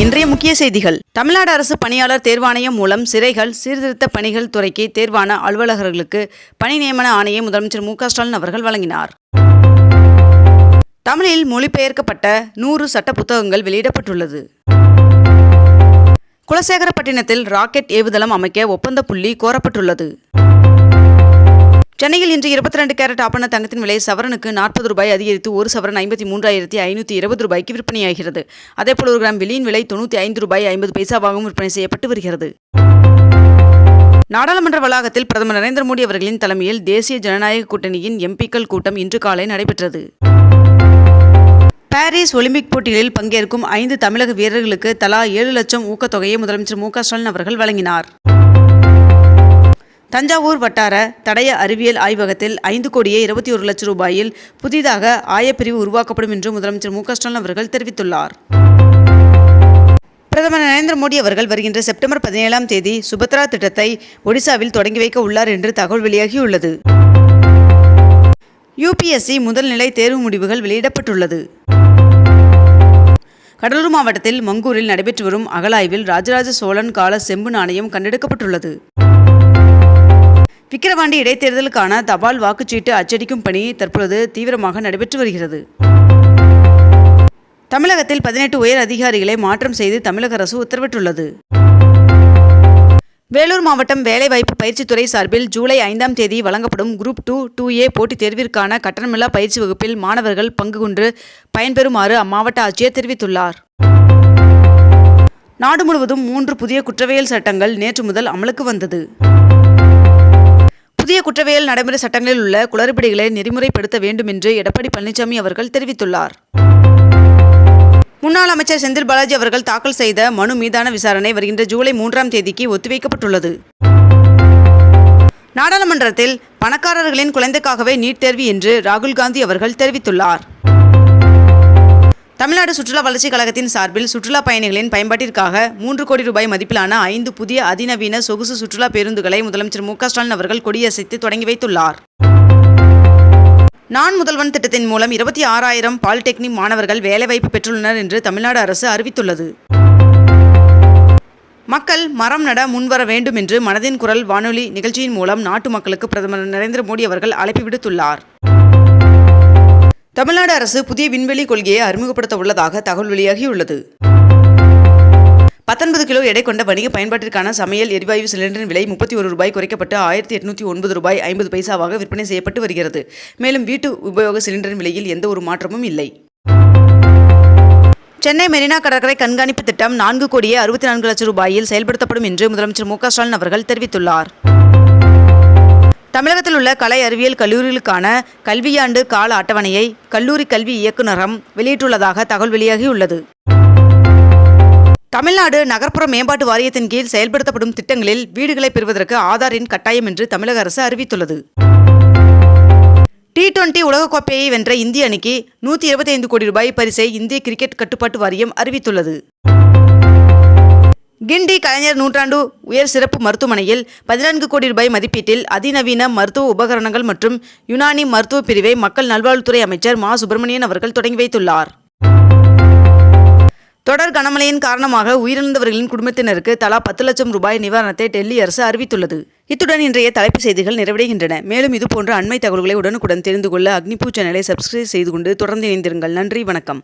இன்றைய முக்கிய செய்திகள். தமிழ்நாடு அரசு பணியாளர் தேர்வாணையம் மூலம் சிறைகள் சீர்திருத்த பணிகள் துறைக்கு தேர்வான அலுவலர்களுக்கு பணி நியமன ஆணையை முதலமைச்சர் மு ஸ்டாலின் அவர்கள் வழங்கினார். தமிழில் மொழிபெயர்க்கப்பட்ட நூறு சட்ட புத்தகங்கள் வெளியிடப்பட்டுள்ளது. குலசேகரப்பட்டினத்தில் ராக்கெட் ஏவுதளம் அமைக்க ஒப்பந்த புள்ளி கோரப்பட்டுள்ளது. சென்னையில் இன்று இருபத்தி ரெண்டு கேரட் ஆப்பண தங்கத்தின் விலை சவரனுக்கு நாற்பது ரூபாய் அதிகரித்து ஒரு சவரன் ஐம்பத்தி மூன்றாயிரத்தி ஐநூற்றி இருபது ரூபாய்க்கு விற்பனையாகிறது. அதேபோல் ஒரு கிராம் வெளியின் விலை தொண்ணூற்றி ஐந்து ரூபாய் ஐம்பது பைசாவாகவும் விற்பனை செய்யப்பட்டு வருகிறது. நாடாளுமன்ற வளாகத்தில் பிரதமர் நரேந்திர மோடி அவர்களின் தலைமையில் தேசிய ஜனநாயக கூட்டணியின் எம்பிக்கள் கூட்டம் இன்று காலை நடைபெற்றது. பாரிஸ் ஒலிம்பிக் போட்டிகளில் பங்கேற்கும் ஐந்து தமிழக வீரர்களுக்கு தலா ஏழு லட்சம் ஊக்கத்தொகையை முதலமைச்சர் மு க ஸ்டாலின் அவர்கள் வழங்கினார். தஞ்சாவூர் வட்டார தடய அறிவியல் ஆய்வகத்தில் ஐந்து கோடியே இருபத்தி ஒரு லட்சம் ரூபாயில் புதிதாக ஆயப்பிரிவு உருவாக்கப்படும் என்று முதலமைச்சர் மு க ஸ்டாலின் அவர்கள் தெரிவித்துள்ளார். பிரதமர் நரேந்திர மோடி அவர்கள் வருகின்ற செப்டம்பர் பதினேழாம் தேதி சுபத்ரா திட்டத்தை ஒடிசாவில் தொடங்கி வைக்க உள்ளார் என்று தகவல் வெளியாகியுள்ளது. யுபிஎஸ்சி முதல்நிலை தேர்வு முடிவுகள் வெளியிடப்பட்டுள்ளது. கடலூர் மாவட்டத்தில் மங்கூரில் நடைபெற்று வரும் அகலாய்வில் ராஜராஜ சோழன் கால செம்பு நாணயம் கண்டெடுக்கப்பட்டுள்ளது. விக்கிரவாண்டி இடைத்தேர்தலுக்கான தபால் வாக்குச்சீட்டு அச்சடிக்கும் பணி தற்பொழுது தீவிரமாக நடைபெற்று வருகிறது. தமிழகத்தில் பதினெட்டு உயர் அதிகாரிகளை மாற்றம் செய்து தமிழக அரசு உத்தரவிட்டுள்ளது. வேலூர் மாவட்டம் வேலைவாய்ப்பு பயிற்சித்துறை சார்பில் ஜூலை ஐந்தாம் தேதி வழங்கப்படும் குரூப் டூ டூ ஏ போட்டித் தேர்விற்கான கட்டணமில்லா பயிற்சி வகுப்பில் மாணவர்கள் பங்கு கொண்டு பயன்பெறுமாறு அம்மாவட்ட ஆட்சியர் தெரிவித்துள்ளார். நாடு முழுவதும் மூன்று புதிய குற்றவியல் சட்டங்கள் நேற்று முதல் அமலுக்கு வந்தது. புதிய குற்றவியல் நடைமுறை சட்டங்களில் உள்ள குளறுபடிகளை நெறிமுறைப்படுத்த வேண்டும் என்று எடப்பாடி பழனிசாமி அவர்கள் தெரிவித்துள்ளார். முன்னாள் அமைச்சர் செந்தில் பாலாஜி அவர்கள் தாக்கல் செய்த மனு மீதான விசாரணை வருகின்ற ஜூலை மூன்றாம் தேதிக்கு ஒத்திவைக்கப்பட்டுள்ளது. நாடாளுமன்றத்தில் பணக்காரர்களின் குழந்தைக்காகவே நீட் தேர்வு என்று ராகுல் காந்தி அவர்கள் தெரிவித்துள்ளார். தமிழ்நாடு சுற்றுலா வளர்ச்சிக் கழகத்தின் சார்பில் சுற்றுலா பயணிகளின் பயன்பாட்டிற்காக மூன்று கோடி ரூபாய் மதிப்பிலான ஐந்து புதிய அதிநவீன சொகுசு சுற்றுலா பேருந்துகளை முதலமைச்சர் மு ஸ்டாலின் அவர்கள் கொடியசைத்து தொடங்கி வைத்துள்ளார். நான் முதல்வன் திட்டத்தின் மூலம் இருபத்தி ஆறாயிரம் பாலிடெக்னிக் மாணவர்கள் வேலைவாய்ப்பு பெற்றுள்ளனர் என்று தமிழ்நாடு அரசு அறிவித்துள்ளது. மக்கள் மரம் நட முன்வர வேண்டும் என்று மனதின் குரல் வானொலி நிகழ்ச்சியின் மூலம் நாட்டு மக்களுக்கு பிரதமர் நரேந்திர மோடி அவர்கள் அழைப்பு விடுத்துள்ளார். தமிழ்நாடு அரசு புதிய விண்வெளி கொள்கையை அறிமுகப்படுத்த உள்ளதாக தகவல் வெளியாகியுள்ளது. பத்தொன்பது கிலோ எடை கொண்ட வணிக பயன்பாட்டிற்கான சமையல் எரிவாயு சிலிண்டரின் விலை முப்பத்தி ஒரு ரூபாய் குறைக்கப்பட்டு ஆயிரத்தி எட்நூற்றி ஒன்பது ரூபாய் ஐம்பது பைசாவாக விற்பனை செய்யப்பட்டு வருகிறது. மேலும் வீட்டு உபயோக சிலிண்டரின் விலையில் எந்த ஒரு மாற்றமும் இல்லை. சென்னை மெரினா கடற்கரை கண்காணிப்பு திட்டம் நான்கு கோடியே அறுபத்தி நான்கு லட்சம் ரூபாயில் செயல்படுத்தப்படும் என்று முதலமைச்சர் மு க ஸ்டாலின் அவர்கள் தெரிவித்துள்ளார். தமிழகத்தில் உள்ள கலை அறிவியல் கல்லூரிகளுக்கான கல்வியாண்டு கால அட்டவணையை கல்லூரி கல்வி இயக்குநரம் வெளியிட்டுள்ளதாக தகவல் வெளியாகியுள்ளது. தமிழ்நாடு நகர்ப்புற மேம்பாட்டு வாரியத்தின் கீழ் செயல்படுத்தப்படும் திட்டங்களில் வீடுகளை பெறுவதற்கு ஆதாரின் கட்டாயம் என்று தமிழக அரசு அறிவித்துள்ளது. டி டுவெண்டி உலகக்கோப்பையை வென்ற இந்திய அணிக்கு நூற்றி இருபத்தி ஐந்து கோடி ரூபாய் பரிசை இந்திய கிரிக்கெட் கட்டுப்பாட்டு வாரியம் அறிவித்துள்ளது. கிண்டி கலைஞர் நூற்றாண்டு உயர் சிறப்பு மருத்துவமனையில் பதினான்கு கோடி ரூபாய் மதிப்பீட்டில் அதிநவீன மருத்துவ உபகரணங்கள் மற்றும் யுனானி மருத்துவ பிரிவை மக்கள் நல்வாழ்வுத்துறை அமைச்சர் மா. சுப்பிரமணியன் அவர்கள் தொடங்கி வைத்துள்ளார். தொடர் கனமழையின் காரணமாக உயிரிழந்தவர்களின் குடும்பத்தினருக்கு தலா பத்து லட்சம் ரூபாய் நிவாரணத்தை டெல்லி அரசு அறிவித்துள்ளது. இத்துடன் இன்றைய தலைப்பு செய்திகள் நிறைவடைகின்றன. மேலும் இதுபோன்ற அண்மை தகவல்களை உடனுக்குடன் தெரிந்து கொள்ள அக்னிபூ சேனலை சப்ஸ்கிரைப் செய்து கொண்டு தொடர்ந்து இணைந்திருங்கள். நன்றி வணக்கம்.